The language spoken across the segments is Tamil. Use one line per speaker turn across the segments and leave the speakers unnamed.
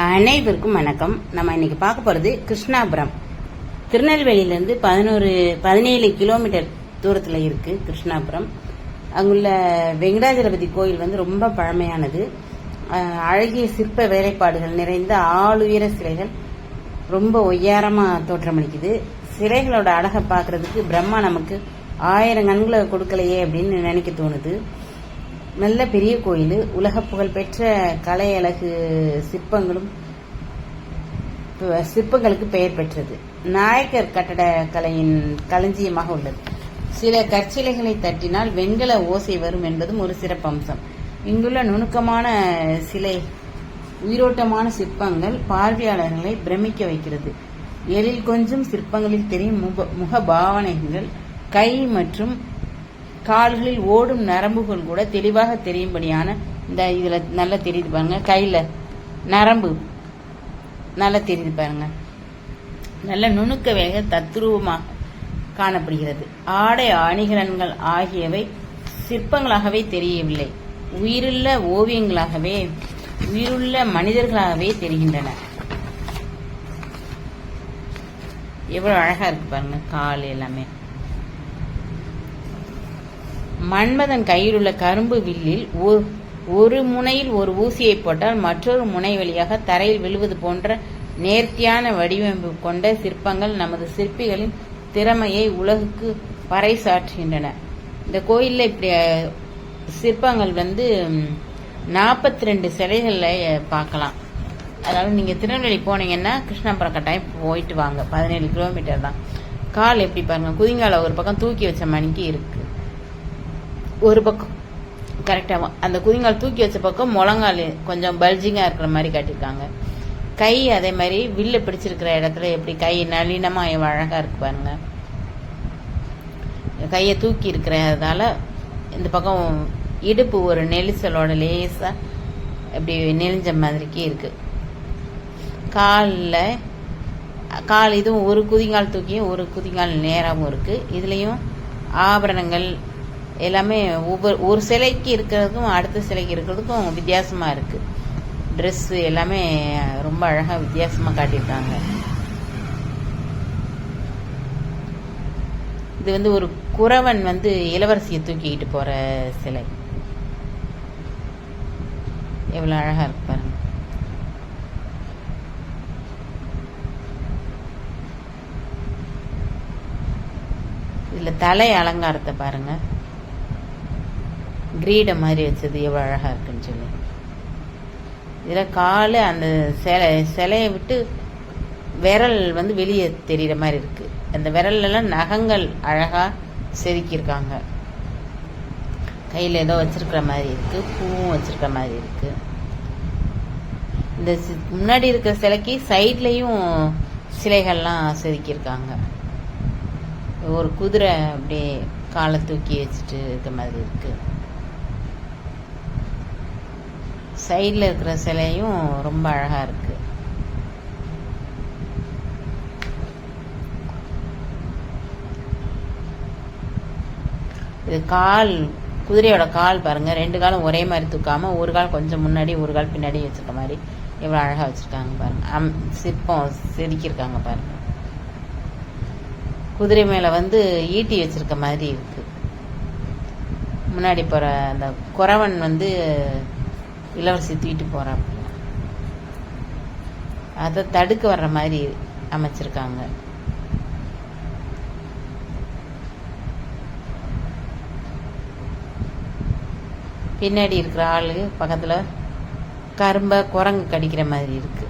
அனைவருக்கும் வணக்கம். நம்ம இன்னைக்கு பார்க்க போறது கிருஷ்ணாபுரம். திருநெல்வேலியிலேருந்து பதினோரு பதினேழு கிலோமீட்டர் தூரத்தில் இருக்கு கிருஷ்ணாபுரம். அங்குள்ள வெங்கடாஜலபதி கோயில் வந்து ரொம்ப பழமையானது. அழகிய சிற்ப வேலைப்பாடுகள் நிறைந்த ஆளுயர சிலைகள் ரொம்ப ஒய்யாரமாக தோற்றமளிக்குது. சிலைகளோட அழகை பார்க்கறதுக்கு பிரம்மா நமக்கு ஆயிரம் கண்களை கொடுக்கலையே அப்படின்னு நினைக்க தோணுது. நல்ல பெரிய கோயில் உலக புகழ்பெற்ற கலை அழகு சிற்பங்களும் சிற்பங்களுக்கு பெயர் பெற்றது. நாயக்கர் கட்டட கலையின் களஞ்சியமாக உள்ளது. சில கற்சிலைகளை தட்டினால் வெண்கல ஓசை வரும் என்பதும் ஒரு சிறப்பம்சம். இங்குள்ள நுணுக்கமான சிலை உயிரோட்டமான சிற்பங்கள் பார்வையாளர்களை பிரமிக்க வைக்கிறது. எழில் கொஞ்சம் சிற்பங்களில் தெரியும் முக- முக பாவனைகள் கை மற்றும் கால்களில் ஓடும் நரம்புகள் கூட தெளிவாக தெரியும்படியான இந்த இதில் நல்லா தெரியுது பாருங்க. கையில் நரம்பு நல்லா தெரியுது பாருங்க. நல்ல நுணுக்க வேக தத்ரூபமாக காணப்படுகிறது. ஆடை அணிகலன்கள் ஆகியவை சிற்பங்களாகவே தெரியவில்லை. உயிருள்ள ஓவியங்களாகவே உயிருள்ள மனிதர்களாகவே தெரிகின்றன. எவ்வளோ அழகாக இருக்கு பாருங்க கால் எல்லாமே. மன்மதன் கையில் உள்ள கரும்பு வில்லில் ஒரு- ஒரு முனையில் ஒரு ஊசியை போட்டால் மற்றொரு முனை வழியாக தரையில் விழுவது போன்ற நேர்த்தியான வடிவமைப்பு கொண்ட சிற்பங்கள் நமது சிற்பிகளின் திறமையை உலகுக்கு பறைசாற்றுகின்றன. இந்த கோயிலில் இப்படி சிற்பங்கள் வந்து நாற்பத்தி ரெண்டு சிலைகளில் பார்க்கலாம். அதாவது நீங்கள் திருநெல்வேலி போனீங்கன்னா கிருஷ்ணாபுரம் கட்டாயம் போயிட்டு வாங்க. பதினேழு கிலோமீட்டர் தான். கால் எப்படி பாருங்க? குதிங்கால ஒரு பக்கம் தூக்கி வச்ச மணிக்கு இருக்கு. ஒரு பக்கம். கரெக்டாக அந்த குதிங்கால் தூக்கி வச்ச பக்கம் முழங்கால் கொஞ்சம் பல்ஜிங்காக இருக்கிற மாதிரி காட்டியிருக்காங்க. கை அதே மாதிரி வில்லு பிடிச்சிருக்கிற இடத்துல எப்படி கை நளினமாக அழகாக இருக்கு பாருங்க. கையை தூக்கி இருக்கிறதால இந்த பக்கம் இடுப்பு ஒரு நெரிசலோட லேசாக இப்படி நெளிஞ்ச மாதிரிக்கே இருக்கு. காலில் கால் இதுவும் ஒரு குதிங்கால் தூக்கியும் ஒரு குதிங்கால் நேராகவும் இருக்குது இதுலேயும் ஆபரணங்கள் எல்லாமே ஒவ்வொரு ஒரு சிலைக்கு இருக்கிறதுக்கும் அடுத்த சிலைக்கு இருக்கிறதுக்கும் வித்தியாசமாக இருக்குது ட்ரெஸ்ஸு எல்லாமே ரொம்ப அழகாக வித்தியாசமாக காட்டியிருக்காங்க. இது வந்து ஒரு குறவன் வந்து இளவரசியை தூக்கிக்கிட்டு போகிற சிலை. எவ்வளோ அழகாக இருக்கு பாருங்க. இதில் தலை அலங்காரத்தை பாருங்கள் கிரீடம் மாதிரி வச்சது எவ்வளோ அழகாக இருக்குன்னு சொல்லி. இதில் கால் அந்த சிலை சிலையை விட்டு விரல் வந்து வெளியே தெரிகிற மாதிரி இருக்குது அந்த விரல்லலாம் நகங்கள் அழகாக செதுக்கியிருக்காங்க. கையில் ஏதோ வச்சுருக்கிற மாதிரி இருக்குது பூவும் வச்சுருக்கிற மாதிரி இருக்குது இந்த முன்னாடி இருக்கிற சிலைக்கு சைட்லேயும் சிலைகள்லாம் செதுக்கியிருக்காங்க. ஒரு குதிரை அப்படியே காலை தூக்கி வச்சுட்டு இருக்க மாதிரி இருக்குது சைடில் இருக்கிற சிலையும் ரொம்ப அழகாக இருக்கு. இது கால் குதிரையோட கால் பாருங்க. ரெண்டு காலும் ஒரே மாதிரி தூக்காம ஒரு கால் கொஞ்சம் முன்னாடி ஒரு கால் பின்னாடி வச்சிருக்க மாதிரி இவ்வளோ அழகாக வச்சிருக்காங்க பாருங்க. அம் சிற்பம் செதுக்கியிருக்காங்க பாருங்க. குதிரை மேலே வந்து ஈட்டி வச்சிருக்க மாதிரி இருக்கு. முன்னாடி போகிற அந்த குறவன் வந்து இளவரசி தூக்கிட்டு போகிறான் அதை தடுக்க வர்ற மாதிரி அமைச்சிருக்காங்க. பின்னாடி இருக்கிற ஆளு பக்கத்துல கரும்ப குரங்கு கடிக்கிற மாதிரி இருக்கு.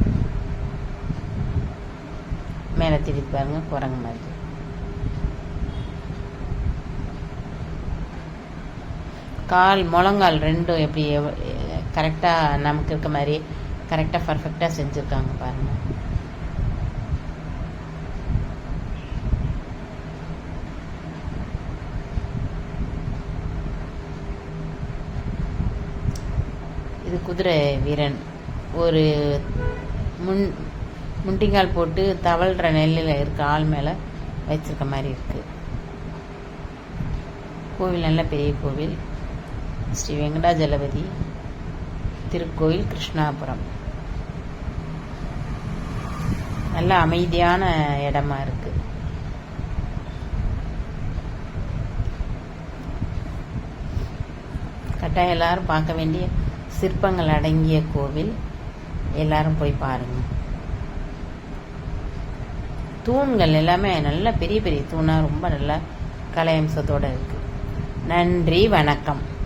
மேலே திருப்பி பாருங்க குரங்கு மாதிரி. கால் முழங்கால் ரெண்டும் எப்படி கரெக்டாக நமக்கு இருக்க மாதிரி கரெக்டாக பர்ஃபெக்டாக செஞ்சுருக்காங்க பாருங்கள் இது குதிரை வீரன். ஒரு முன் முண்டிங்கால் போட்டு தவழ்கிற நெல்லில் இருக்க ஆள் மேலே வச்சிருக்க மாதிரி இருக்குது கோவில் நல்ல பெரிய கோவில். ஸ்ரீ வெங்கடாஜலபதி திருக்கோயில் கிருஷ்ணாபுரம். நல்ல அமைதியான இடமா இருக்கு. கட்டாயம் எல்லாரும் பார்க்க வேண்டிய சிற்பங்கள் அடங்கிய கோவில். எல்லாரும் போய் பாருங்க. தூண்கள் எல்லாமே நல்ல பெரிய பெரிய தூணா ரொம்ப நல்ல கலையம்சத்தோட இருக்கு. நன்றி வணக்கம்.